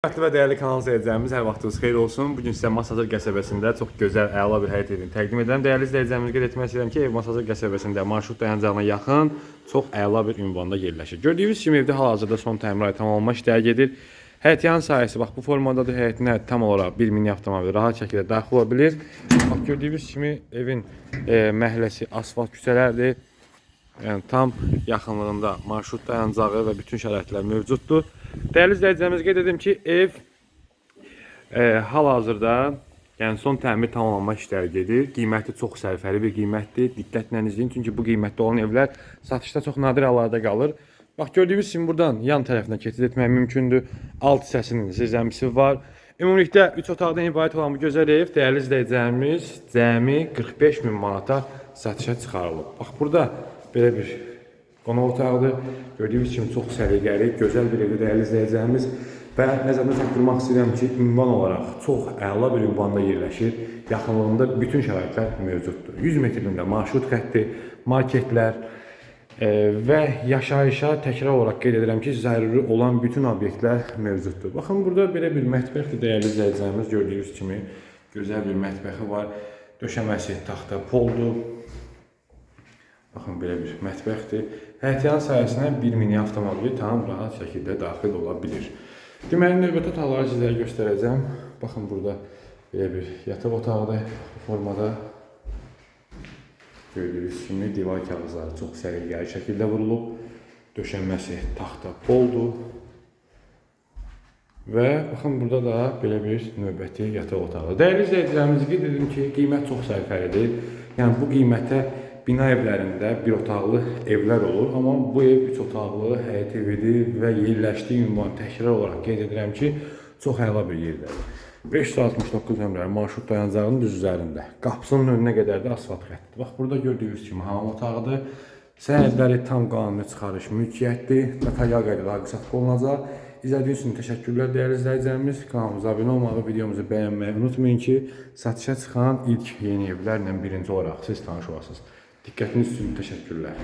Hörmətli və dəyərli kanal izləyicilərimiz, hər vaxtınız xeyir olsun. Bu gün sizə Masazır qəsəbəsində çox gözəl, əla bir həyat evini təqdim edirəm. Dəyərli izləyicilərimiz, qeyd etmək istəyirəm ki, ev Masazır qəsəbəsində marşrut dayanacağına yaxın çox əla bir ünvanda yerləşir. Gördüyünüz kimi evdə hal-hazırda son təmirat tamamlanma işləri gedir. Həyət yan sahəsi bax bu formadadır. Həyətinə tam olaraq 1 mini avtomobil rahat şəkildə daxil ola bilir. Bax gördüyünüz kimi evin e, məhəlləsi asfalt küçələrdir. Yəni tam yaxınlığında marşrut dayanacağı və bütün şəraitlər mövcuddur. Dəyərli izləyicilərimiz qeyd edim ki, ev e, hal-hazırda yəni son təmir tamamlanma işləri gedir. Qiyməti çox sərfəli bir qiymətdir. Diqqətlə izləyin çünki bu qiymətdə olan evlər satışda çox nadir hallarda qalır. Bax gördüyünüz kimi buradan yan tərəfinə keçid etmək mümkündür. Alt hissəsinin zirzəmisi var. Ümumilikdə 3 otaqdan ibarət olan bu gözəl ev dəyərli izləyicilərimiz cəmi 45 min manata satışa çıxarılıb. Bax burada belə bir qonaq otağıdır. Gördüyünüz kimi çox səliqəli, gözəl bir evdir dəyərli izləyicilərimiz və nəzərdə çatdırmaq istəyirəm ki, ünvan olaraq çox əla bir ünvanda yerləşir. Yaxınlığında bütün şəraitlər mövcuddur. 100 metrliyində marşrut xətti, marketlər e, və yaşayışa təkrar olaraq qeyd edirəm ki, zəruri olan bütün obyektlər mövcuddur. Baxın burada belə bir mətbəxdir dəyərli izləyicilərimiz gördüyünüz kimi gözəl bir mətbəxi var. Döşəməsi taxta poldur. Baxın belə bir mətbəxdir. Həyətyan sahəsinə 1 mini avtomobil tam rahat şəkildə daxil ola bilir. Deməli növbəti otaqları sizlərə göstərəcəm. Baxın burada belə bir yataq otağıdır formada. Gördüyünüz kimi divar kağızları çox səliqəli şəkildə vurulub. Döşənməsi taxta poldur. Və baxın burada da belə bir növbəti yataq otağı. Dəyərli izləyicilərimiz qeyd edim ki, qiymət çox sərfəlidir. Yəni bu qiymətə bina evlərində bir otaqlı evlər olur, amma bu ev 3 otaqlı həyət evidir və yerləşdiyi ünvan təkrar olaraq qeyd edirəm ki, çox əla bir yerdədir. 569 nömrəli marşrut dayanacağının düz üzərində. Qapısının önünə qədər də asfalt xəttidir. Bax burada gördüyünüz kimi hamam otağıdır. Sənədləri tam qanuni çıxarış mülkiyyətdir. Notarial qaydada qısasqa olunacaq. İzlədiyiniz üçün təşəkkürlər dəyərli izləyicilərimiz. Kanalımıza abunə olmağı, videomuzu bəyənməyi unutmayın ki, satışa çıxan ilk yeni evlərlə birinci olaraq siz tanış olasınız. Diqqətiniz üçün təşəkkürlər.